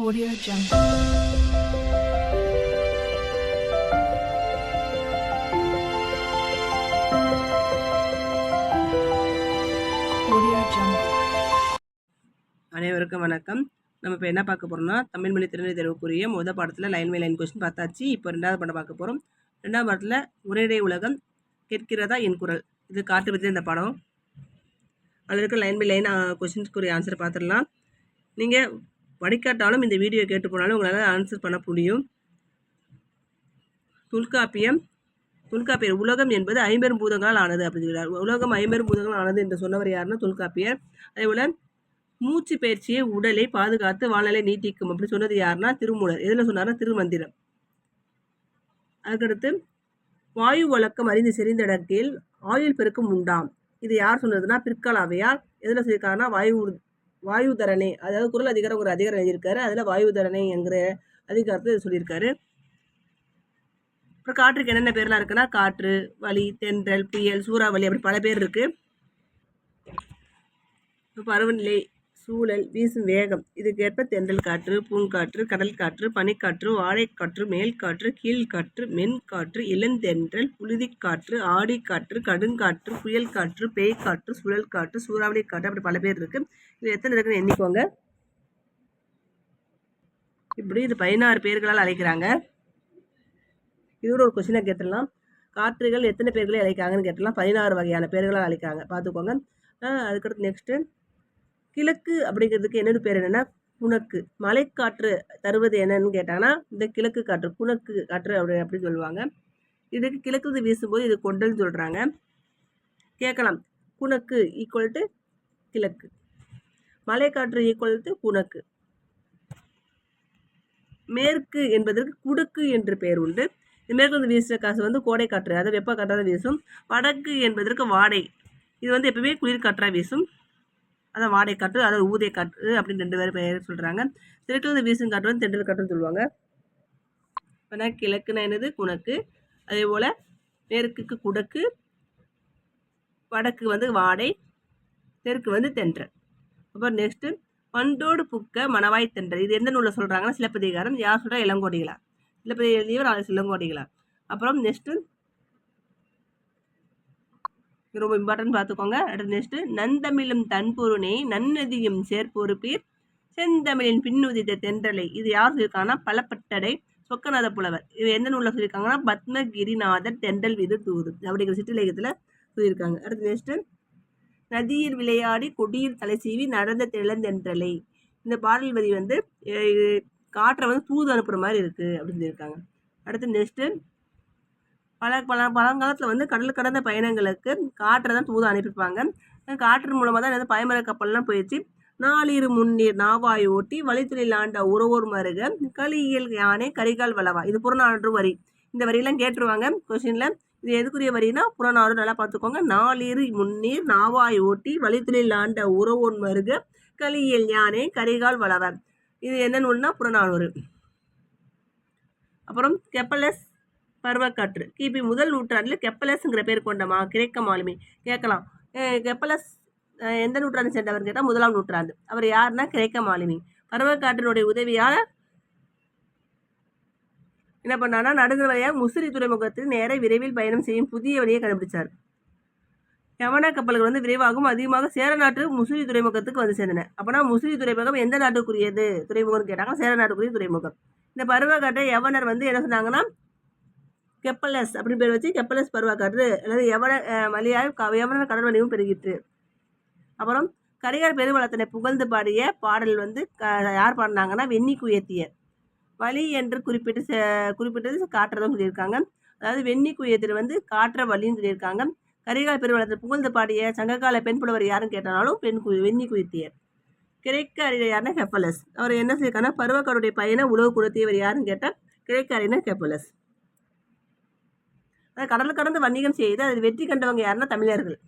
Audio Jungle. அனைவருக்கும் வணக்கம். நம்ம இப்போ என்ன பார்க்க போகிறோம்னா தமிழ் மொழி திறனை தேர்வுக்குரிய முதல் பாடத்தில் லைன் பை லைன் கொஸ்டின் பார்த்தாச்சு. இப்போ ரெண்டாவது பாடம் பார்க்க போகிறோம் ரெண்டாவது பாடத்தில் உரையடை உலகம் கேட்கிறதா என் குரல்? இது காட்டு பற்றி இந்த படம். அதில் இருக்க லைன் பை லைன் கொஸ்டின்ஸ்க்குரிய ஆன்சர் பார்த்துடலாம். நீங்கள் வடிகாட்டாலும் இந்த வீடியோ கேட்டு போனாலும் உங்களால் ஆன்சர் பண்ண முடியும். தொல்காப்பியம் தொல்காப்பியர் உலகம் என்பது ஐம்பெரும் பூதங்களால் ஆனது அப்படின்னு சொல்கிறார் உலகம் ஐம்பெரும் பூதங்கள் ஆனது என்று சொன்னவர் யாருன்னா தொல்காப்பியர். அதேபோல் மூச்சு பயிற்சியை உடலை பாதுகாத்து வானிலை நீட்டிக்கும் அப்படி சொன்னது யாருன்னா திருமூலர். எதில் சொன்னார்னா திருமந்திரம். அதுக்கடுத்து வாயு வழக்கம் அறிந்து செறிந்தடத்தில் ஆயுள் பெருக்கம் உண்டாம். இது யார் சொன்னதுன்னா பிற்காலாவையார் எதில் சொல்லியிருக்காருன்னா வாயு வாயுதரணை அதாவது குரல் அதிகாரம் ஒரு அதிகாரம் எழுதியிருக்காரு. அதில் வாயுதரணை என்கிற அதிகாரத்தை சொல்லியிருக்காரு. அப்புறம் காற்றுக்கு என்னென்ன பேர்லாம் இருக்குன்னா காற்று வலி தென்றல் புயல் சூறாவளி அப்படி பல பேர் இருக்குது இப்போ பருவநிலை சூழல் வீசும் வேகம். இதுக்கேற்ப தென்றல் காற்று பூங்காற்று கடல் காற்று பனிக்காற்று வாழைக்காற்று மேல்காற்று கீழ்காற்று மென்காற்று இளந்தென்றல் புழுதிக்காற்று ஆடிக்காற்று கடுங்காற்று புயல் காற்று பேய்க்காற்று சுழல் காற்று சூறாவளி காற்று அப்படி பல பேர் இருக்குது இது எத்தனை இருக்குன்னு எண்ணிக்கோங்க? இப்படி இது பதினாறு பேர்களால் அழைக்கிறாங்க. இதோட ஒரு கொஸ்டினாக கேட்டுடலாம். காற்றுகள் எத்தனை பேர்களை அழைக்காங்கன்னு கேட்டுடலாம். பதினாறு வகையான பேர்களால் அழைக்காங்க பார்த்துக்கோங்க. அதுக்கடுத்து நெக்ஸ்ட்டு கிழக்கு அப்படிங்கிறதுக்கு என்னென்னு பேர் என்னென்னா புனக்கு மலைக்காற்று தருவது என்னன்னு கேட்டாங்கன்னா இந்த கிழக்கு காற்று புனக்கு காற்று அப்படி அப்படி சொல்லுவாங்க. இதுக்கு கிழக்கு வீசும்போது இது கொண்டல்னு சொல்கிறாங்க கேட்கலாம். புனக்கு ஈக்குவல் டு கிழக்கு. மலைக்காற்று ஈக்குவல் டு புனக்கு மேற்கு என்பதற்கு குடுக்கு என்று பெயர் உண்டு. இந்த மேற்கு வந்து வீசுகிற காசு வந்து கோடை காற்று அதாவது வெப்ப காற்றாக வீசும். வடக்கு என்பதற்கு வாடை. இது வந்து எப்பவுமே குளிர் காற்றாக வீசும். அதான் வாடை காற்று அதாவது ஊதிய காற்று அப்படின்னு ரெண்டு பேர் பெயர் சொல்கிறாங்க தெற்குலேருந்து வீசும் காற்று வந்து தென்றல் காற்றுன்னு சொல்லுவாங்க. இப்போ கிழக்குனா என்னது? குணக்கு. அதே போல் மேற்குக்கு குடக்கு வடக்கு வந்து வாடை தெற்கு வந்து தென்றல். அப்புறம் நெக்ஸ்ட்டு பண்டோடு புக்க மணவாய் தென்றல். இது எந்த நூலில் சொல்கிறாங்கன்னா சிலப்பதிகாரம். யார் சொல்கிறா இளங்கோடிகளா. சிலப்பதி எழுதியவர் அது இளங்கோடிகளார் அப்புறம் நெக்ஸ்ட்டு ரொம்ப இம்பார்ட்டன்ட் பார்த்துக்கோங்க அடுத்து நெக்ஸ்ட்டு நந்தமிழும் தன்பொருணை நன்னதியும் சேர்ப்பொறுப்பீர். செந்தமிழின் பின்னுதித்த தென்றலை. இது யார் சொல்லியிருக்காங்கன்னா பலப்பட்டடை சொக்கநாத புலவர். இது எந்த நூலில் சொல்லியிருக்காங்கன்னா பத்மகிரிநாதர் தென்றல் விது தூது. அப்படிங்கிற சிற்றிலக்கியத்தில் சொல்லியிருக்காங்க அடுத்து நெக்ஸ்ட்டு நதியில் விளையாடி கொடியில் தலை சீவி நடந்த திளந்தென்றலை இந்த பாடல் வரி வந்து காற்றை வந்து தூது அனுப்புகிற மாதிரி இருக்குது அப்படின்னு சொல்லியிருக்காங்க அடுத்து நெக்ஸ்ட்டு பல பல பழங்காலத்தில் வந்து கடல் கடந்த பயணங்களுக்கு காற்றை தான் தூது அனுப்பியிருப்பாங்க. காற்று மூலமாக தான் என்னது பயமர கப்பல்லாம் போயிடுச்சு. நாளிரு முன்னீர் நாவாய் ஓட்டி வழித்தொழில் ஆண்ட உறவோர் மருக களியியல் யானை கரிகால் வளவா இது புறநானூறு வரி. இந்த வரியெல்லாம் கேட்டுருவாங்க. கொஸ்டினில் இது எதுக்குரிய வரினா புறநானூறு நல்லா பார்த்துக்கோங்க. நாளிரு முன்னீர் நாவாய் ஓட்டி வழித்தொழில் ஆண்ட உறவோர் மருக களியியல் யானை கரிகால் வளவ. இது என்ன நூல்னா புறநானூறு. அப்புறம் கெப்பலஸ் பருவக்காற்று. கிபி முதல் நூற்றாண்டில் கெப்பலஸ்ங்கிற பேர் கொண்டமா கிரேக்க மாலுமி. கேட்கலாம். கெப்பலஸ் எந்த நூற்றாண்டு சேர்ந்தவர் கேட்டால் முதலாம் நூற்றாண்டு. அவர் யாருன்னா கிரேக்க மாலுமி. பருவக்காற்றினுடைய உதவியால் என்ன பண்ணார்னா நடுங்கிற வழியாக முசிறி துறைமுகத்தில் நேர விரைவில் பயணம் செய்யும் புதிய வழியை கண்டுபிடிச்சார். யமனா கப்பல்கள் வந்து விரைவாகவும் அதிகமாக சேர நாட்டு முசிறி துறைமுகத்துக்கு வந்து சேர்ந்தன. அப்போனா முசிறி துறைமுகம் எந்த நாட்டுக்குரியது? துறைமுகம்னு கேட்டாங்க. சேர நாட்டுக்குரிய துறைமுகம். இந்த பருவக்காட்டை யவனர் வந்து என்ன சொன்னாங்கன்னா கெப்பலஸ் அப்படின்னு பேர் வச்சு கெப்பலஸ் பருவக்காற்று அல்லது எவன அஹ், எவன கடல் வணிகம் பெருகிற்று. அப்புறம் கரிகால் பெருவளத்தனை புகழ்ந்து பாடிய பாடல் வந்து க- யார் பாடினாங்கன்னா வெண்ணி குயத்தியர். வழி என்று குறிப்பிட்டு குறிப்பிட்டது காற்றதும் சொல்லியிருக்காங்க. அதாவது வெண்ணி குயத்தியர் வந்து காற்ற வழின்னு சொல்லியிருக்காங்க. கரிகால் பெருவளத்தை புகழ்ந்து பாடிய சங்ககால பெண் புலவர் யாருன்னு கேட்டாலும் பெண் கு வெண்ணி குயத்தியர். கிரேக்க அறிஞர் யாருன்னா கெப்பலஸ். அவர் என்ன சொல்லியிருக்காங்கன்னா பருவக்காருடைய பையனை உழவு கொடுத்தியவர் யாருன்னு கேட்டால் கிழக்கு அறிஞர் கெப்பலஸ். அதை கடல் கடந்து வணிகம் செய்து அதில் வெற்றி கண்டவங்க யாருன்னா தமிழர்கள்.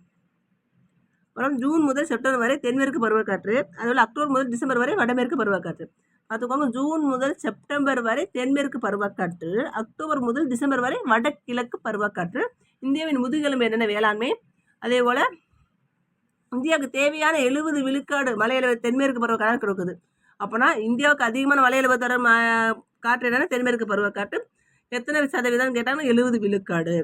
அப்புறம் ஜூன் முதல் செப்டம்பர் வரை தென்மேற்கு பருவக்காற்று அதுபோல் அக்டோபர் முதல் டிசம்பர் வரை வடமேற்கு பருவக்காற்று. பார்த்துக்கோங்க ஜூன் முதல் செப்டம்பர் வரை தென்மேற்கு பருவக்காற்று அக்டோபர் முதல் டிசம்பர் வரை வடகிழக்கு பருவக்காற்று. இந்தியாவின் முதுகெலும்பு என்னென்ன வேளாண்மை? அதே போல் இந்தியாவுக்கு தேவையான எழுபது விழுக்காடு மலையளவு தென்மேற்கு பருவக்காற்று கொடுக்குது. அப்போனா இந்தியாவுக்கு அதிகமான மலையளவு தர காற்று என்னென்னா தென்மேற்கு பருவக்காற்று. எத்தனை சதவீதம் கேட்டாங்கன்னா எழுபது விழுக்காடு.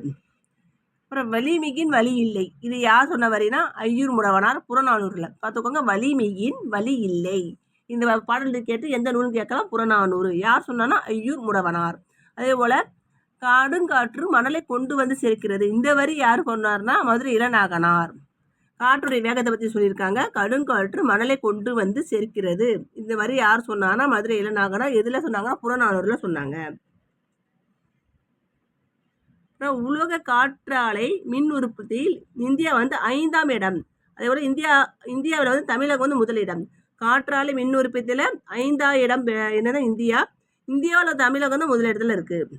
அப்புறம் வலிமிகின் வலி இல்லை. இது யார் சொன்ன வரினா ஐயூர் முடவனார் புறநானூரில். பார்த்துக்கோங்க வலிமிகின் வலி இல்லை. இந்த பாடல்கள் பாடல் கேட்டு எந்த நூல்னு கேட்கலாம்? புறநானூறு. யார் சொன்னான்னா ஐயூர் முடவனார். அதே போல் காடுங்காற்று மணலை கொண்டு வந்து சேர்க்கிறது. இந்த வரி யார் சொன்னார்னா மதுரை இளநாகனார். காற்றுடைய வேகத்தை பற்றி சொல்லியிருக்காங்க. கடுங்காற்று மணலை கொண்டு வந்து சேர்க்கிறது. இந்த வரி யார் சொன்னாங்கன்னா மதுரை இளநாகனார். எதில் சொன்னாங்கன்னா புறநானூரில் சொன்னாங்க. உலக காற்றாலை மின் உற்பத்தியில் இந்தியா வந்து ஐந்தாம் இடம். அதே போல் இந்தியா இந்தியாவில் வந்து தமிழகம் வந்து முதலிடம். காற்றாலை மின் உற்பத்தியில் ஐந்தாம் இடம் பெ- என்னன்னா இந்தியா. இந்தியாவில் தமிழகம் வந்து முதலிடத்தில் இருக்குது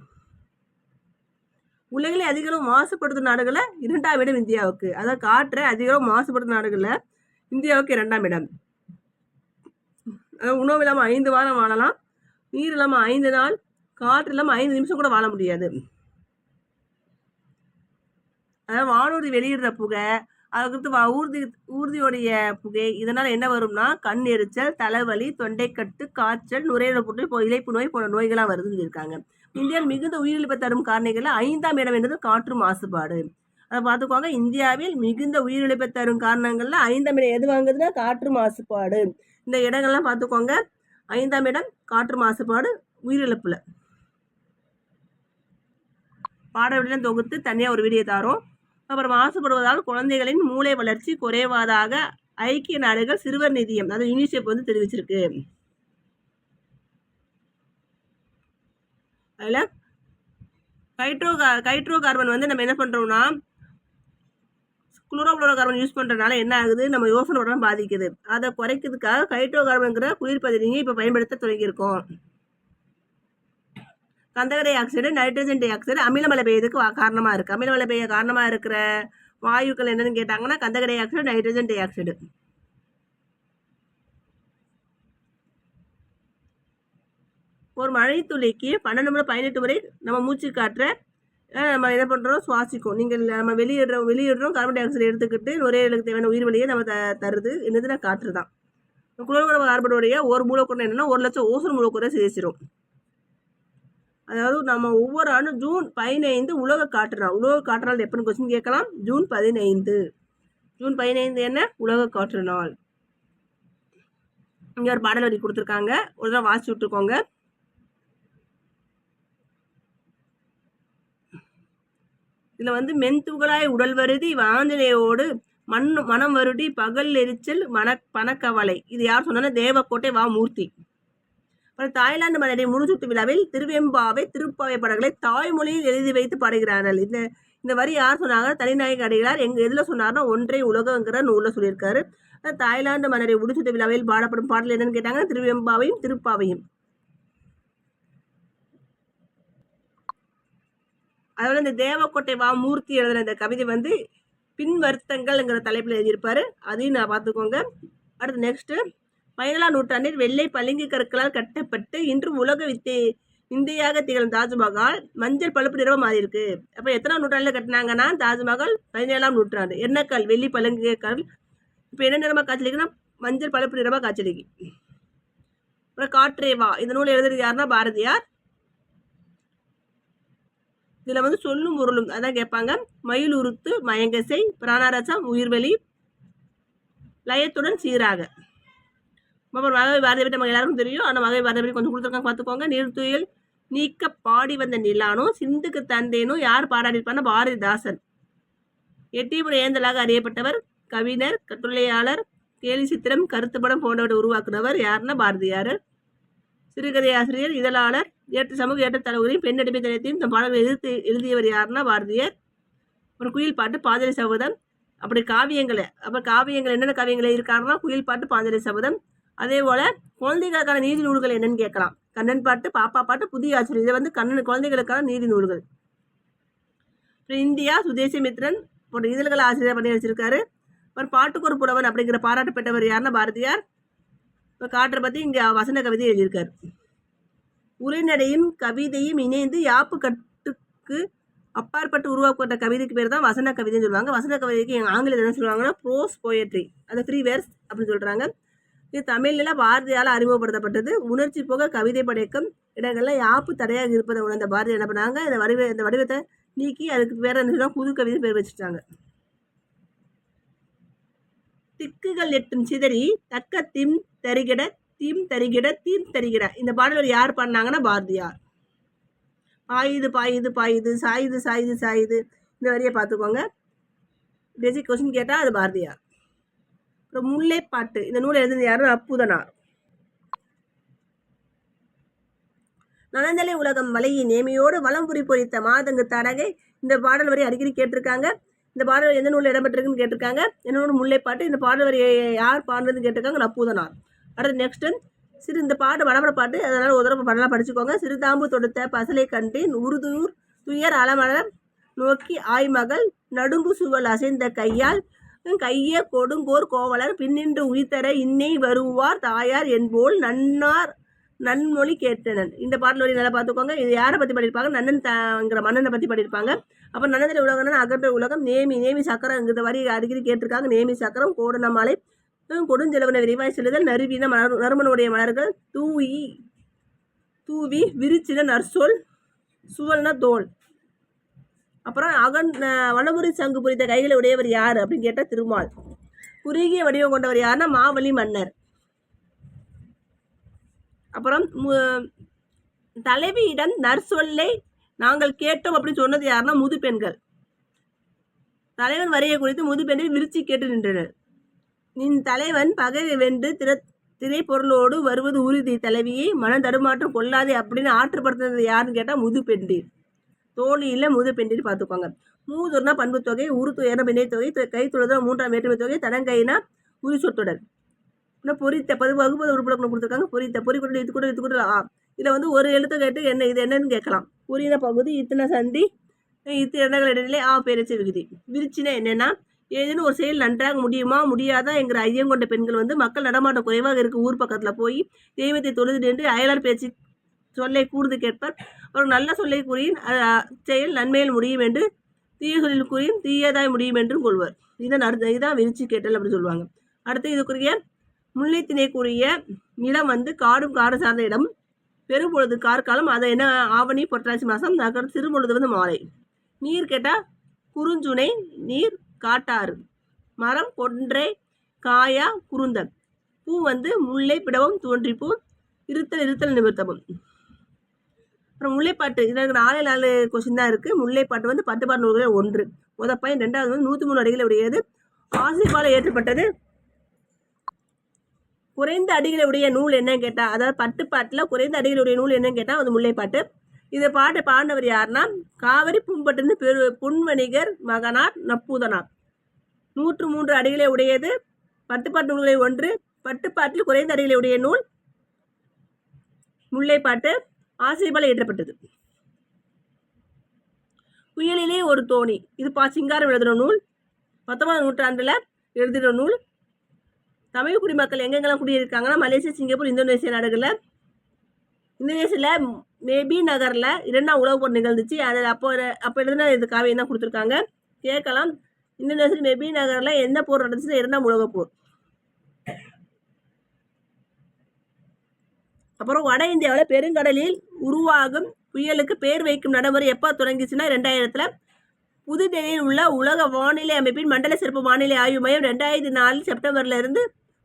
உலகிலே அதிகளவு மாசுபடுத்தும் நாடுகளில் இரண்டாம் இடம் இந்தியாவுக்கு. அதாவது காற்றை அதிகளவு மாசுபடுத்தும் நாடுகளில் இந்தியாவுக்கு இரண்டாம் இடம். அதாவது உணவு இல்லாமல் ஐந்து வாரம் வாழலாம் நீர் இல்லாமல் ஐந்து நாள் காற்று இல்லாமல் ஐந்து நிமிஷம் கூட வாழ முடியாது. அதாவது வானூர்தி வெளியிடுற புகை அதுக்கடுத்து வா- ஊர்தி ஊர்தியோடைய புகை இதனால் என்ன வரும்னா கண் எரிச்சல் தலைவலி தொண்டைக்கட்டு காய்ச்சல் நுரையீரல் புற்று இப்போ இழைப்பு நோய் போன்ற நோய்களாக வருதுன்னு சொல்லியிருக்காங்க. இந்தியாவில் மிகுந்த உயிரிழப்பை தரும் காரணிகளில் ஐந்தாம் இடம் என்பது காற்று மாசுபாடு. அதை பார்த்துக்கோங்க இந்தியாவில் மிகுந்த உயிரிழப்பை தரும் காரணங்களில் ஐந்தாம் இடம் எது வாங்குதுன்னா காற்று மாசுபாடு. இந்த இடங்கள்லாம் பார்த்துக்கோங்க ஐந்தாம் இடம் காற்று மாசுபாடு உயிரிழப்பில். பாடவில்லாம் தொகுத்து தனியாக ஒரு வீடியோ தாரோம். அப்புறம் மாசுபடுவதால் குழந்தைகளின் மூளை வளர்ச்சி குறைவாதாக ஐக்கிய நாடுகள் சிறுவர் நிதியம் அதாவது யூனிசெஃப் வந்து தெரிவிச்சிருக்கு. அதில் கைட்ரோ கைட்ரோ கார்பன் வந்து நம்ம என்ன பண்ணுறோம்னா குளோரோஃப்ளோரோ கார்பன் யூஸ் பண்ணுறதுனால என்ன ஆகுது? நம்ம யோசனை உடனே பாதிக்குது. அதை குறைக்கிறதுக்காக ஹைட்ரோ கார்பன்கிற குளிர்பதனியை இப்போ பயன்படுத்த தொடங்கியிருக்கோம். கந்தக dioxide nitrogen dioxide அமிலமலை பெய்யதுக்கு காரணமாக இருக்குது இருக்கு அமிலமலை பெய்ய காரணமாக இருக்கிற வாயுக்கள் என்னன்னு கேட்டாங்கன்னா கந்தக dioxide nitrogen dioxide ஒரு மழைத்துளிக்கு பன்னெண்டு முதல் பதினெட்டு வரை நம்ம மூச்சு காற்றை நம்ம என்ன பண்ணுறோம் சுவாசிக்கும். நீங்கள் நம்ம வெளியிடுறோம் வெளியிடுறோம் கார்பன் டை ஆக்சைடு எடுத்துக்கிட்டு நுரையீரலுக்கு தேவையான உயிர் வழியை நம்ம த தருது. என்னதுன்னா காற்று தான். குளோரோகார்பன் கார்பனுடைய ஒரு மூலக்கூறு என்னென்னா ஒரு லட்சம் ஓசோன் மூலக்கூறை சேர்த்திடும் அதாவது நம்ம ஒவ்வொரு ஆண்டும் ஜூன் பதினைந்து உலக காற்று நாள். உலக காற்று நாள் எப்போன்னு கொஸ்டின் கேட்கலாம். ஜூன் பதினைந்து. ஜூன் பதினைந்து என்ன? உலக காற்று நாள். இங்கே ஒரு பாடல் வரி கொடுத்துருக்காங்க. ஒரு தடவை வாசிச்சு விட்டுக்கோங்க. இதில் வந்து மென்துகளாய் உடல் வருதி வாஞ்சனையோடு மண் மனம் வருடி பகல் எரிச்சல் மன பணக்கவலை. இது யார் சொன்னா தேவக்கோட்டை வா மூர்த்தி. அப்புறம் தாய்லாந்து மன்னருடைய முடிசூட்டு விழாவில் திருவெம்பாவை திருப்பாவை படங்களை தாய்மொழியில் எழுதி வைத்து பாடுகிறார்கள். இந்த இந்த வரி யார் சொன்னாங்க? தனிநாயக அடிகளார் எங்க எதில் சொன்னார்னா ஒன்றை உலகங்கிற நூலில் சொல்லியிருக்காரு. தாய்லாந்து மன்னரை முடிசூட்டு விழாவில் பாடப்படும் பாடல் என்னன்னு கேட்டாங்க திருவெம்பாவையும் திருப்பாவையும். அதோட இந்த தேவக்கோட்டை வா மூர்த்தி எழுதின இந்த கவிதை வந்து பின்வருத்தங்கள்ங்கிற தலைப்பில் எழுதியிருப்பாரு. அதையும் நான் பார்த்துக்கோங்க. அடுத்து நெக்ஸ்ட்டு பதினேழாம் நூற்றாண்டில் வெள்ளை பளிங்கு கற்களால் கட்டப்பட்டு இன்றும் உலக வித்தை இந்தியாக திகழும் தாஜ்மஹால் மஞ்சள் பழுப்பு நிறமாக மாறி இருக்கு அப்போ எத்தனாம் நூற்றாண்டில் கட்டினாங்கன்னா தாஜ்மஹால் பதினேழாம் நூற்றாண்டு. என்ன கல்? வெள்ளி பளிங்கு கல். இப்போ என்ன நிறமாக காய்ச்சலிக்குன்னா மஞ்சள் பழுப்பு நிறமாக காய்ச்சலிக்கு அப்புறம் காற்றேவா இந்த நூல் எழுதுறது யாருன்னா பாரதியார். இதில் வந்து சொல்லும் பொருளும் அதான் கேட்பாங்க. மயில் உருத்து மயங்கசை பிராணரசம் உயிர்வெளி லயத்துடன் சீராக. அப்புறம் மகவை பாரதி பற்றி நம்ம எல்லாருக்கும் தெரியும். ஆனால் மகவை பாரதி பற்றி கொஞ்சம் கொடுத்துருக்காங்க பார்த்துக்கோங்க. நீர்த்துயில் நீக்க பாடி வந்த நிலானும் சிந்துக்கு தந்தேனும் யார் பாராட்டியிருப்பார்னா பாரதிதாசன். எட்டியபுர ஏந்தலாக அறியப்பட்டவர் கவிஞர் கட்டுரையாளர் கேலி சித்திரம் கருத்துப்படம் போன்றவற்றை உருவாக்குனவர் யாருன்னா பாரதியார். சிறுகதை ஆசிரியர் இதழாளர் ஏற்ற சமூக ஏற்ற தலைவரையும் பெண் அடிமை தனத்தையும் தம் பாடலை எதிர்த்து எழுதியவர் யாருன்னா பாரதியார். ஒரு குயில் பாட்டு பாதிரி சபதம். அப்படி காவியங்களை அப்புறம் காவியங்கள் என்னென்ன காவியங்களை இருக்காருன்னா குயில் பாட்டு பாதிரி சபதம். அதே போல் குழந்தைகளுக்கான நீதி நூல்கள் என்னன்னு கேட்கலாம். கண்ணன் பாட்டு பாப்பா பாட்டு புதிய ஆசிரியர். இதை வந்து கண்ணன் குழந்தைகளுக்கான நீதி நூல்கள். அப்புறம் இந்தியா சுதேசிமித்ரன் போன்ற இதழ்கள் ஆசிரியர் பண்ணி வச்சிருக்காரு. அப்புறம் பாட்டுக்கொரு புலவன் அப்படிங்கிற பாராட்டு பெற்றவர் யாருன்னா பாரதியார். இப்போ காற்றை பற்றி இங்கே வசன கவிதை எழுதியிருக்காரு. உரைநடையும் கவிதையும் இணைந்து யாப்பு கட்டுக்கு அப்பாற்பட்டு உருவாக்கப்பட்ட கவிதைக்கு பேர் தான் வசன கவிதைன்னு சொல்லுவாங்க. வசன கவிதைக்கு எங்கள் ஆங்கிலத்தில் என்ன சொல்லுவாங்கன்னா ப்ரோஸ் போயட்ரி அந்த த்ரீ வேர்ஸ் அப்படின்னு சொல்கிறாங்க இது தமிழில் பாரதியால் அறிமுகப்படுத்தப்பட்டது. உணர்ச்சி போக கவிதை படைக்கும் இடங்களில் யாப்பு தடையாக இருப்பதை உணர்ந்த பாரதி என்ன பண்ணாங்க? இந்த வடிவ இந்த வடிவத்தை நீக்கி அதுக்கு பேர் என்ன புது கவிதை பேர் வச்சுட்டாங்க. திக்குகள் எட்டும் சிதறி தக்க திம் தருகிட தீம் தருகிட தீம் தருகிட. இந்த பாடல் யார் பாடினாங்கன்னா பாரதியார். பாயுது பாயுது பாயுது சாயுது சாயுது சாயுது. இந்த வரியை பார்த்துக்கோங்க. பேசிக் கொஸ்டின் கேட்டால் அது பாரதியார். அப்புறம் முல்லைப்பாட்டு இந்த நூலை எழுதுனது யாருன்னா அப்புதனார் நலந்தலை உலகம் மலையின் நேமையோடு வளம்புரி பொறித்த மாதங்கு தடகை. இந்த பாடல் வரி அடிக்கடி கேட்டிருக்காங்க. இந்த பாடல் எந்த நூலில் இடம்பெற்றிருக்குன்னு கேட்டிருக்காங்க. என்ன நூல் முல்லைப்பாட்டு இந்த பாடல் வரி யார் பாடுறதுன்னு கேட்டிருக்காங்க. அப்புதனார் அடுத்து நெக்ஸ்ட்டு சிறு இந்த பாட்டு வடபட பாட்டு. அதனால் ஒரு தடவை பாடலாம் படிச்சுக்கோங்க. சிறுதாம்பு தொடுத்த பசலை கண்டேன் உருதூர் துயர் அலமலர் நோக்கி ஆய்மகள் நடுங்கு சுவல் அசைந்த கையால் கைய கொடுங்கோர் கோவலர் பின்னின்று உயிர்த்தர இன்னை வருவார் தாயார் என்போல் நன்னார் நன்மொழி கேட்டனன். இந்த பாடல் வழி நல்லா பார்த்துக்கோங்க. இது யாரை பற்றி பாடியிருப்பாங்க? நன்னன் தாங்கிற மன்னனை பற்றி பாடியிருப்பாங்க. அப்போ நன்னதில் உலகம்னா அகன்ற உலகம். நேமி நேமி சக்கரங்கிற வரி அடிக்கடி கேட்டிருக்காங்க. நேமி சக்கரம் கோடனமாலை கொடுஞ்செலவன விரிவாய் செல்லுதல் நறுவின மலர் நறுமனுடைய மலர்கள் தூவி தூவி விரிச்சின நற்சொல் சுவல்ன தோல். அப்புறம் அகன் வனபுரி சங்கு புரிந்த கைகளை உடையவர் யார் அப்படின்னு கேட்டால் திருமால். குறுகிய வடிவம் கொண்டவர் யாருன்னா மாவலி மன்னர். அப்புறம் மு- தலைவியிடம் நற்சொல்லை நாங்கள் கேட்டோம் அப்படின்னு சொன்னது யாருன்னா முது பெண்கள் தலைவன் வரையை குறித்து முது பெண்கள் விரிச்சி கேட்டு நின்றனர். நின் தலைவன் பகை வென்று திற திரைப்பொருளோடு வருவது உறுதி. தலைவியை மன தடுமாற்றம் கொள்ளாதே அப்படின்னு ஆற்றுப்படுத்துனது யாருன்னு கேட்டால் முது பெண்டீர் தோழியில் முது பெண்டீர் பார்த்துக்கோங்க மூதுர்னா பண்பு தொகை உருத்துயர்னா வினை தொகை கை தொழுதா மூன்றாம் வேற்றுமை தொகை தடங்கைனா உரி சொத்துடல் இன்னும் பொறித்த பது வகுப்பது உறுப்பினர் கொடுத்துருக்காங்க. பொறித்த பொறி கூட இது கூட இது கூட ஆ. இதில் வந்து ஒரு எழுத்து கேட்டு என்ன இது என்னன்னு கேட்கலாம். புரியின பகுதி இத்தனை சந்தி இத்து இடங்கள் இடையிலே ஆ பேரச்சு விகுதி. விரிச்சினா என்னென்னா ஏதேனும் ஒரு செயல் நன்றாக முடியுமா முடியாதா என்கிற ஐயம் கொண்ட பெண்கள் வந்து மக்கள் நடமாட்டம் குறைவாக இருக்க. ஊர் பக்கத்தில் போய் தெய்வத்தை தொழுது நின்று அயலார் பேச்சு சொல்லை கூர்ந்து கேட்பர். ஒரு நல்ல சொல்லை கூறியின் செயல் நன்மையில் முடியும் என்று தீயகளில் கூறியும் தீயதாய் முடியும் என்றும் கொள்வர். இதான் அடுத்த இதான் விரிச்சு கேட்டல் அப்படின்னு சொல்லுவாங்க. அடுத்து இதுக்குரிய முல்லைத்திணைக்குரிய நிலம் வந்து காடும் காடு சார்ந்த இடம். பெரும்பொழுது கார்காலம் அதை என்ன ஆவணி புரட்டாசி மாதம் நகர் சிறுபொழுது வந்து மாலை. நீர் கேட்டால் குறுஞ்சுனை நீர் காட்டாறு. மரம் கொன்றை காயா குருந்தல் பூ வந்து முல்லை பிடவும் தோன்றி பூ இருத்தல் இருத்தல் நிமித்தமும் அப்புறம் முல்லைப்பாட்டு இதில் நாலே நாலு கொஸ்டின் தான் இருக்குது முல்லைப்பாட்டு வந்து பத்து பாட்டு நூல்களில் ஒன்று. முத பையன் ரெண்டாவது வந்து நூற்றி மூணு அடிகளை உடையது. ஆசிரியப்பால் ஏற்றப்பட்டது. குறைந்த அடிகளை உடைய நூல் என்னன்னு கேட்டால் அதாவது பட்டு பாட்டில் குறைந்த அடிகளுடைய நூல் என்னன்னு கேட்டால் அது முல்லைப்பாட்டு. இந்த பாட்டை பாடினவர் யாருன்னா காவிரி பூம்பட்டுன்னு பெரு புன்வணிகர் மகனார் நப்பூதனார். நூற்று மூன்று அடிகளை உடையது. பட்டுப்பாட்டு நூல்களை ஒன்று. பட்டுப்பாட்டில் குறைந்த அடிகளை உடைய நூல் முல்லைப்பாட்டு. ஆசிரியப்பால் இயற்றப்பட்டது. புயலிலே ஒரு தோணி. இது பா சிங்காரம் எழுதின நூல். பத்தொன்பதாம் நூற்றாண்டில் எழுதின நூல். தமிழ் குடிமக்கள் எங்கெங்கெல்லாம் குடியிருக்காங்கன்னா மலேசியா சிங்கப்பூர் இந்தோனேசியா நாடுகளில். இந்தோனேசியாவில் மேபி நகரில் இரண்டாம் உலகப் போர் நிகழ்ந்துச்சு. அதில் அப்போ அப்போ எழுதுனா இது காவியம் தான் கொடுத்துருக்காங்க. கேட்கலாம். இந்தோனேசியா மேபி நகரில் எந்த போர் நடந்துச்சு இரண்டாம் உலகப் போர். அப்புறம் வட இந்தியாவில் பெருங்கடலில் உருவாகும் புயலுக்கு பேர் வைக்கும் நடைமுறை எப்போ தொடங்கிச்சுன்னா ரெண்டாயிரத்தில் புதுடெல்லியில் உள்ள உலக வானிலை அமைப்பின் மண்டல சிறப்பு வானிலை ஆய்வு மையம் ரெண்டாயிரத்தி நாலு செப்டம்பர்லேருந்து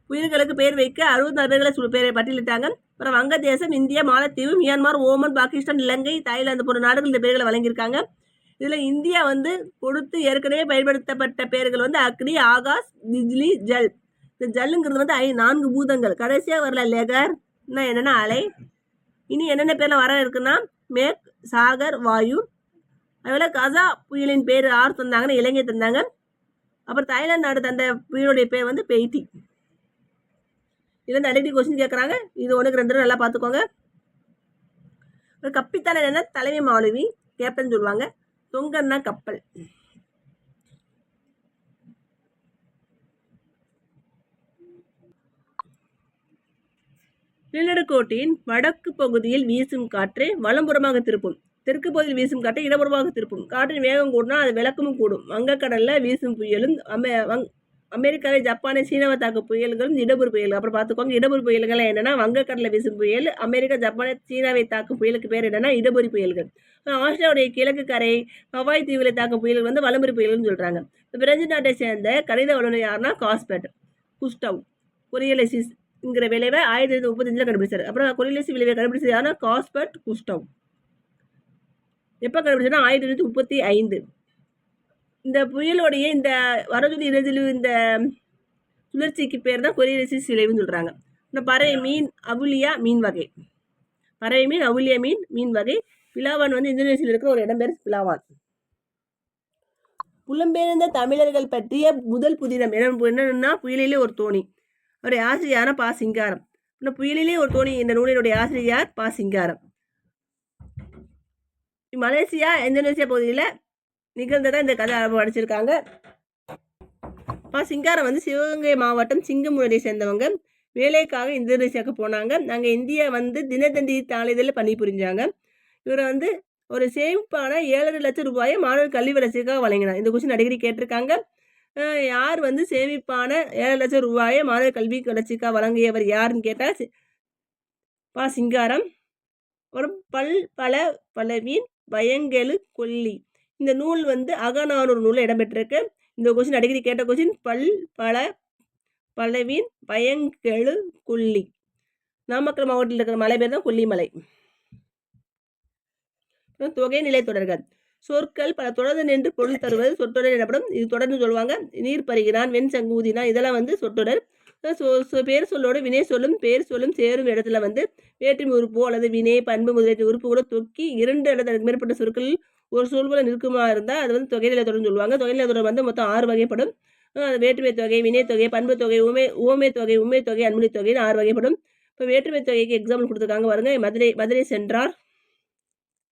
புயல்களுக்கு பேர் வைக்க அறுபது நாலு பேரை பட்டியலிட்டாங்க. அப்புறம் வங்கதேசம் இந்தியா மாலத்தீவு மியான்மர் ஓமன் பாகிஸ்தான் இலங்கை தாய்லாந்து போன்ற நாடுகள் இந்த பேர்களை வழங்கியிருக்காங்க. இதில் இந்தியா வந்து கொடுத்து ஏற்கனவே பயன்படுத்தப்பட்ட பேர்கள் வந்து அக்னி ஆகாஷ் பிஜ்லி ஜல். இந்த ஜல்லுங்கிறது வந்து ஐ நான்கு பூதங்கள். கடைசியாக வரல லெகர் இன்னும் என்னென்ன அலை? இனி என்னென்ன பேரில் வர இருக்குன்னா மேக் சாகர் வாயு அதுபோல் கசா புயலின் பேர் யார் தந்தாங்கன்னு இலங்கை தந்தாங்க. அப்புறம் தாய்லாந்து நாடு தந்த புயலுடைய பேர் வந்து பெய்டி இதுலேருந்து அடிக்கடி கொஸ்டின் கேட்குறாங்க இது ஒன்றுக்கு ரெண்டு நல்லா பார்த்துக்கோங்க. ஒரு கப்பித்தான என்ன தலைமை மாலுவி கேப்டன் சொல்லுவாங்க. தொங்கன்னா கப்பல். நிலநடுக்கோட்டையின் வடக்கு பகுதியில் வீசும் காற்றை வலம்புறமாக திருப்பும். தெற்கு பகுதியில் வீசும் காற்றை இடப்புறமாக திருப்பும். காற்றின் வேகம் கூடினா அது விளக்கமும் கூடும். வங்கக்கடலில் வீசும் புயலும் அமெ வங் அமெரிக்காவை ஜப்பானை சீனாவை தாக்க புயல்களும் இடபுறு புயல்கள். அப்புறம் பார்த்துக்கோங்க இடபுறு புயல்கள் என்னென்னா வங்கக்கடலில் வீசும் புயல் அமெரிக்கா ஜப்பானை சீனாவை தாக்கும் புயலுக்கு பேர் என்னென்னா இடபுரி புயல்கள். ஆஸ்திரேலியாவுடைய கிழக்கு கரை ஹவாய் தீவுகளை தாக்கும் புயல்கள் வந்து வலம்புரி புயல்கள்னு சொல்கிறாங்க இப்போ பிரெஞ்சு நாட்டை சேர்ந்த கணித வல்லுநர் யாருன்னா காஸ்பெட் குஸ்டவ். ங்கிற விளைவை ஆயிரத்தி தொள்ளாயிரத்தி முப்பத்தஞ்சில் கண்டுபிடிச்சார். அப்புறம் குரியலிசி விளைவை கண்டுபிடிச்சது யாருன்னா காஸ்பர்ட் குஸ்டவ். எப்போ கண்டுபிடிச்சா ஆயிரத்தி தொள்ளாயிரத்தி முப்பத்தி ஐந்து. இந்த புயலுடைய இந்த வரதுதி இடத்தில் இந்த சுழற்சிக்கு பேர் தான் கொரியரிசி சிலைன்னு சொல்கிறாங்க இந்த பறை மீன் அவுலியா மீன் வகை. பறை மீன் அவுலியா மீன் மீன் வகை. பிலாவான் வந்து இந்தோனேசியில் இருக்கிற ஒரு இடம் பேர் பிலாவான். புலம்பெயர்ந்த தமிழர்கள் பற்றிய முதல் புதினம் என்ன என்னன்னா புயலிலே ஒரு தோணி. அவருடைய ஆசிரியார பா சிங்காரம். இந்த புயலிலே ஒரு தோணி இந்த நூலினுடைய ஆசிரியர் பா சிங்காரம். மலேசியா இந்தோனேசியா பகுதியில் நிகழ்ந்ததாக இந்த கதை படிச்சிருக்காங்க பா சிங்காரம் வந்து சிவகங்கை மாவட்டம் சிங்கமுனரை சேர்ந்தவங்க. வேலைக்காக இந்தோனேசியாவுக்கு போனாங்க. நாங்கள் இந்தியா வந்து தினத்தந்தி தாளிதழில் பணிபுரிஞ்சாங்க. இவரை வந்து ஒரு சேமிப்பான ஏழரை லட்சம் ரூபாயை மாணவர் கல்வி வளர்ச்சிக்காக வழங்கினார் இந்த கொஸ்டின் அடிக்கடி கேட்டிருக்காங்க. யார் வந்து சேமிப்பான ஏழு லட்சம் ரூபாயை மாநில கல்வி வளர்ச்சிக்காக வழங்கியவர் யாருன்னு கேட்டால் பா சிங்காரம். ஒரு பல் பல பலவீன் பயங்கெழு கொல்லி. இந்த நூல் வந்து அகநானூறு நூலில் இடம்பெற்றிருக்கு. இந்த கொஸ்டின் அடிக்கடி கேட்ட கொஸ்டின் பல் பல பலவீன் பயங்கெழு கொல்லி. நாமக்கல் மாவட்டத்தில் இருக்கிற மலை பேர் தான் கொல்லிமலை. தொகை நிலை தொடர்கள். சொற்கள் பல தொடர்ந்து நின்று பொருள் தருவது சொற்றொடர் எனப்படும். இது தொடர்ந்து சொல்லுவாங்க. நீர் பருகிறான் வெண் சங்கு ஊதினான் இதெல்லாம் வந்து சொற்றொடர். சொ- சொ- பேர் சொல்லோடு வினை சொல்லும் பேர் சொல்லும் சேரும் இடத்துல வந்து வேற்றுமை உறுப்போ அல்லது வினை பண்பு முதலிய உறுப்புகளோ தொக்கி இரண்டு அல்லது மேற்பட்ட சொற்கள் ஒரு சொல்போல நிற்குமா இருந்தால் அது வந்து தொகைநிலை தொடர்னு சொல்லுவாங்க. தொகைநிலை தொடர் வந்து மொத்தம் ஆறு வகைப்படும். வேற்றுமை தொகை வினை தொகை பண்பு தொகை உமை ஓமை தொகை உண்மை தொகை அன்மொழி தொகைன்னு ஆறு வகைப்படும். இப்போ வேற்றுமை தொகைக்கு எக்ஸாம்பிள் கொடுத்துருக்காங்க பாருங்க. மதுரை மதுரை சென்றார்.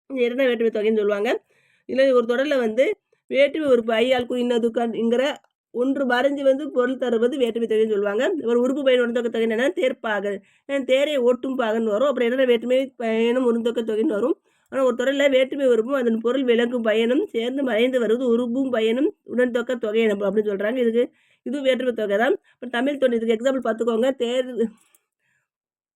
இந்த இரண்டாம் வேற்றுமை தொகைன்னு சொல்லுவாங்க. இல்லை ஒரு தொடரில் வந்து வேற்றுமை உறுப்பு ஐயால் குறின்னதுங்கிற ஒன்று மறைஞ்சு வந்து பொருள் தருவது வேற்றுமை தொகைன்னு சொல்லுவாங்க. ஒரு உறுப்பு பயன் உணர்ந்தொக்க தொகை என்னென்னா தேர்ப்பாகல். தேரை ஓட்டும் பாகன்னு வரும். அப்புறம் என்னென்ன வேற்றுமை பயனும் உருந்தொக்க தொகைன்னு வரும். ஆனால் ஒரு தொடரில் வேற்றுமை உறுப்பும் அதன் பொருள் விளங்கும் பயனும் சேர்ந்து மறைந்து வருவது உறுப்பும் பயனும் உடன்தொக்க தொகை அப்படின்னு சொல்கிறாங்க இதுக்கு இது வேற்றுமை தொகை தான். அப்புறம் தமிழ் தொண்டு இதுக்கு எக்ஸாம்பிள் பார்த்துக்கோங்க. தேர்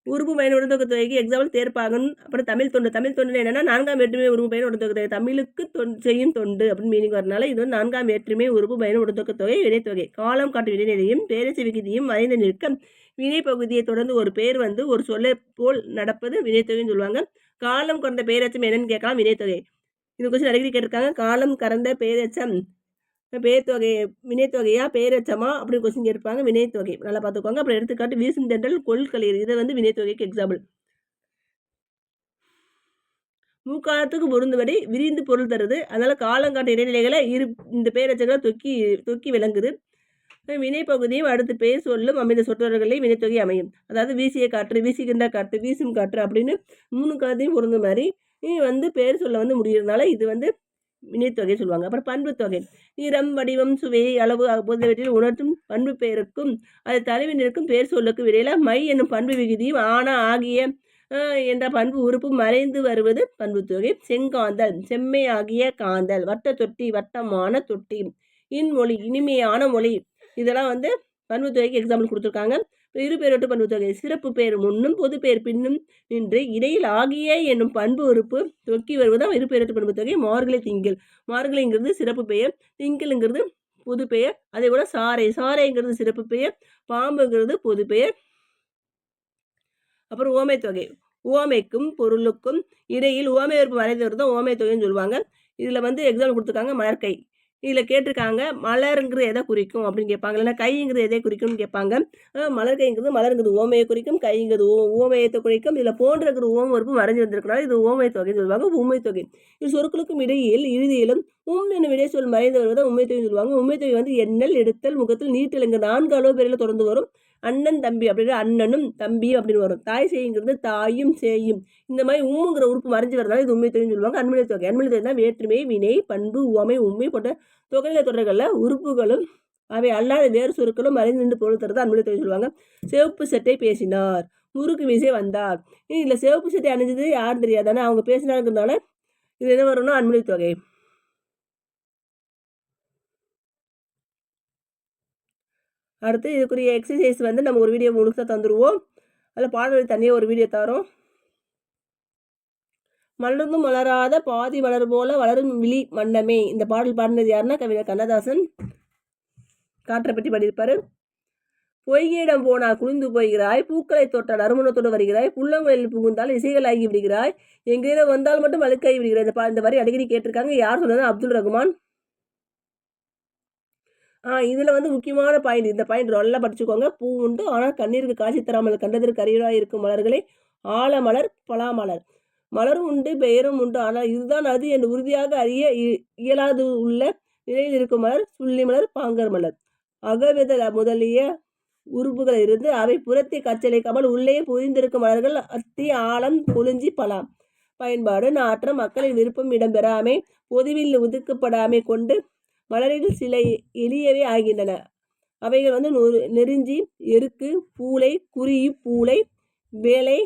உருபு பயன் உடன்தொக்க தொகைக்கு எக்ஸாம்பிள் தேர்ப்பாகன் அப்புறம் தமிழ் தொண்டு தமிழ் தொண்டு என்னன்னா நான்காம் வேற்றுமை உறுப்பு பயன் உடன்தொக்க தொகை. தமிழுக்கு தொன் செய்யும் தொண்டு அப்படின்னு மீனிங் வரனால இது வந்து நான்காம் வேற்றுமை உறுப்பு பயன் உடன்தொக்க தொகை வினைத்தொகை காலம் காட்டு வினைநிலையும் பேரரசு விகுதியும் மறைந்து நிற்க வினை பகுதியை தொடர்ந்து ஒரு பேர் வந்து ஒரு சொல்லை போல் நடப்பது வினைத்தொகைன்னு சொல்லுவாங்க. காலம் கடந்த பேரச்சம் என்னன்னு கேட்கலாம் வினைத்தொகை இந்த கொஸ்டின் அடிக்கடி கேட்டிருக்காங்க. காலம் கறந்த பேரச்சம் பேர்த்தொகை வினைத்தொகையா பேரச்சமா அப்படின்னு கொஸ்டின் கேட்பாங்க வினைத்தொகை. நல்லா பார்த்துக்கோங்க. அப்புறம் எடுத்துக்காட்டு வீசும் தென்றல் இதை இது வந்து வினைத்தொகைக்கு எக்ஸாம்பிள் முக்காலத்துக்கு பொருந்துபடி விரிந்து பொருள் தருது. அதனால காலங்காட்ட இடைநிலைகளை இரு இந்த பேரச்சங்களை தொக்கி தொக்கி விளங்குது. வினைப்பகுதியும் அடுத்து பேர் சொல்லும் அமைந்த சொற்றொடர்களையும் வினைத்தொகை அமையும். அதாவது வீசிய காற்று வீசுகின்ற காற்று வீசும் காற்று அப்படின்னு மூணு காலத்தையும் பொருந்த மாதிரி வந்து பேர் சொல்ல வந்து முடியறதுனால இது வந்து வினைத்தொகை சொல்லுவாங்க. அப்புறம் பண்பு தொகை நிறம் வடிவம் சுவை அளவு போன்றவற்றில் உணர்த்தும் பண்பு பெயருக்கும் அது தலைவினருக்கும் நிற்கும் பேர் சொல்லுக்கும் இடையில மை என்னும் பண்பு விகுதியும் ஆனா ஆகிய என்ற பண்பு உறுப்பு மறைந்து வருவது பண்பு தொகை செங்காந்தல் செம்மை ஆகிய காந்தல் வட்ட தொட்டி வட்டமான தொட்டி இன்மொழி இனிமையான மொழி. இதெல்லாம் வந்து பண்பு தொகைக்கு எக்ஸாம்பிள் கொடுத்துருக்காங்க. இரு பேரொட்டு பண்பு தொகை சிறப்பு பெயர் முன்னும் பொது பெயர் பின்னும் நின்று இடையில் ஆகிய என்னும் பண்பு உறுப்பு தொக்கி வருவதாம். இரு பேரொட்டு பண்பு தொகை மார்கழி திங்கள். மார்கழிங்கிறது சிறப்பு பெயர் திங்கள்ங்கிறது பொது பெயர் அதே போல் சாறை. சாறைங்கிறது சிறப்பு பெயர் பாம்புங்கிறது பொது பெயர். அப்புறம் ஓமை தொகை. ஓமைக்கும் பொருளுக்கும் இடையில் ஓமை உறுப்பு வரைந்து வருதான் ஓமை தொகைன்னு சொல்லுவாங்க. இதில் வந்து எக்ஸாம்பிள் கொடுத்துருக்காங்க மலர்கை. இதில் கேட்டிருக்காங்க மலருங்கிறது எதை குறிக்கும் அப்படின்னு கேட்பாங்க. இல்லைன்னா கைங்கிறது எதை குறிக்கும்னு கேட்பாங்க. மலர் கைங்கிறது மலருங்கிறது ஓமையை குறிக்கும் கைங்கிறது ஓ ஓமையத்தை குறிக்கும். இதில் போன்றங்கிற ஓம் உறுப்பு மறைஞ்சு வந்திருக்கனால இது ஓமைய தொகைன்னு சொல்லுவாங்க உண்மை தொகை. இது சொற்களுக்கும் இடையில் இறுதியிலும் உம் என்னும் விடை சொல் மறைந்து வருவதை உண்மை தொகைன்னு சொல்லுவாங்க. உண்மை தொகை வந்து எண்ணல் எடுத்தல் முகத்தில் நீட்டல் இங்கே நான்கு அளவு பேரில் தொடர்ந்து வரும். அண்ணன் தம்பி அப்படின்னு அண்ணனும் தம்பியும் அப்படின்னு வரும். தாய் செய்யுங்கிறது தாயும் செய்யும். இந்த மாதிரி உம்முங்கிற உறுப்பு மறைஞ்சு வரதால இது உண்மை தொகைன்னு சொல்லுவாங்க. அன்மொழி தொகை. அன்மொழி தொகை தான் வேற்றுமை வினை பண்பு உவமை உண்மை போன்ற தொகையில தொடர்களில் உறுப்புகளும் அவை அல்லாத வேறு சொற்களும் மறைந்து நின்று பொருள் தருது அன்மொழி தொகை சொல்லுவாங்க. சிவப்பு சட்டை பேசினார். முறுக்கு வீசே வந்தார். இதில் சிவப்பு சட்டை அணிஞ்சது யாரும் தெரியாது. ஆனால் அவங்க பேசினாருங்கிறதுனால இது என்ன வரும்னா அன்மொழி தொகை. அடுத்து இதுக்குரிய எக்ஸசைஸ் வந்து நம்ம ஒரு வீடியோ முழுசாக தந்துடுவோம் அதில் பாடல் தனியாக ஒரு வீடியோ தரோம். மலர்ந்தும் மலராத பாதி மலர் போல வளரும் விழி மன்னமே இந்த பாடல் பாடினது யாருன்னா கவிஞர் கண்ணதாசன். காற்றை பற்றி பாடியிருப்பாரு. பொய்கையிடம் போனால் குளிந்து போகிறாய் பூக்களை தொட்டால் நறுமணத்தோடு வருகிறாய் புள்ளங்களில் புகுந்தால் இசைகளாகி விடுகிறாய் எங்கேயிடம் வந்தால் மட்டும் அழுக்காகி விடுகிறாய். இந்த பா இந்த வரி அடிக்கடி கேட்டிருக்காங்க. யார் சொன்னது? அப்துல் ரகுமான். இதில் வந்து முக்கியமான பாயிண்ட். இந்த பாயிண்ட் நல்லா படிச்சுக்கோங்க. பூ உண்டு. ஆனால் கண்ணீருக்கு காட்சி தராமல் கண்டதற்கு அறிவாக இருக்கும் மலர்களே. ஆலமலர் பலாமலர். மலரும் உண்டு பெயரும் உண்டு. ஆனால் இதுதான் அது என்று உறுதியாக அறிய இ- இயலாது உள்ள நிலையில் இருக்கும் மலர் சுள்ளி மலர் பாங்கர் மலர். அகவித முதலிய உறுப்புகள் இருந்து அவை புறத்தை காட்சியளிக்காமல் உள்ளே புரிந்திருக்கும் மலர்கள் அத்தி ஆழம் பொழிஞ்சி பலாம். பயன்பாடு நாற்றம் மக்களின் விருப்பம் இடம்பெறாமை பொதுவில் ஒதுக்கப்படாமை கொண்டு மலரில் சில எளியவே ஆகின்றன. அவைகள் வந்து நொறு நெருஞ்சி எருக்கு பூளை குறியி பூளை வேலை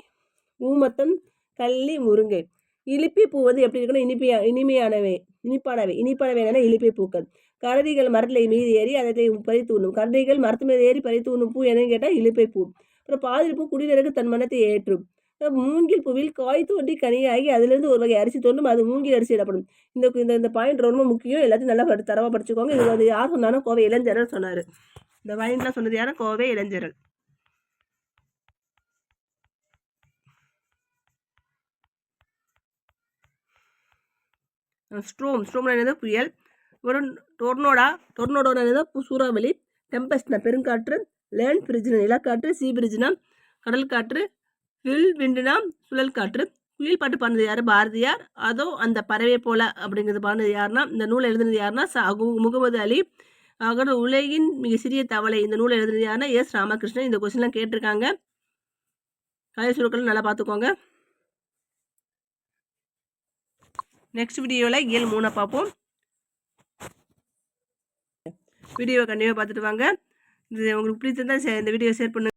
ஊமத்தம் கள்ளி முருங்கை. இலிப்பி பூ வந்து எப்படி இருக்குன்னா இனிப்பியா இனிமையானவை இனிப்பானவை. இனிப்பானவை என்னென்னா இலிப்பி பூக்கள். கரடிகள் மரத்தில் மீது ஏறி அதை பறித்து உண்ணும். கரடிகள் மரத்து மீது ஏறி பறித்து உண்ணும் பூ என்னன்னு கேட்டால் இலிப்பை பூ. அப்புறம் பாதிரி பூ குடிநீருக்கு தன் மனத்தை ஏற்றும். மூங்கில் பூவில் காய் தோண்டி கனியாகி அதுலேருந்து ஒரு வகை அரிசி தோண்டும் அது மூங்கில் அரிசி இடப்படும் இந்த இந்த இந்த பாயிண்ட் ரொம்ப முக்கியம். எல்லாத்தையும் நல்லா படி தரவாக படிச்சுக்கோங்க. இது வந்து யார் சொன்னாலும் கோவை இளைஞரல் சொன்னார். இந்த பாயிண்ட்லாம் சொன்னது யாரும் கோவை இளைஞரல் ஸ்ட்ரோம் ஸ்ட்ரோம்னா என்னது? புயல். ஒரு டொர்னோடா டொர்னோடோனா என்னது? சூறாவளி. டெம்பஸ்ட்னா பெருங்காற்று. லேண்ட் பிரிட்ஜ்னா நிலக்காற்று. சீ பிரிட்ஜ்னா கடல் காற்று வில் விண்டுனா சுழல் காற்று. குயில் பாட்டு பாடினது யார்? பாரதியார். அதோ அந்த பறவை போல அப்படிங்கிறது பாடினது யாருன்னா இந்த நூலை எழுதினது யாருன்னா முகமது அலி. அகடு உலகின் மிக சிறிய தவளை இந்த நூலை எழுதினது யாருன்னா எஸ். ராமகிருஷ்ணன். இந்த கொஸ்டின்லாம் கேட்டிருக்காங்க. கலை சுருக்கள் நல்லா பார்த்துக்கோங்க. நெக்ஸ்ட் வீடியோவில் இயல் மூணை பார்ப்போம். வீடியோவை கண்டிப்பாக பார்த்துட்டு வாங்க. இது உங்களுக்கு பிடிச்சிருந்தா இந்த வீடியோ ஷேர் பண்ணுங்க.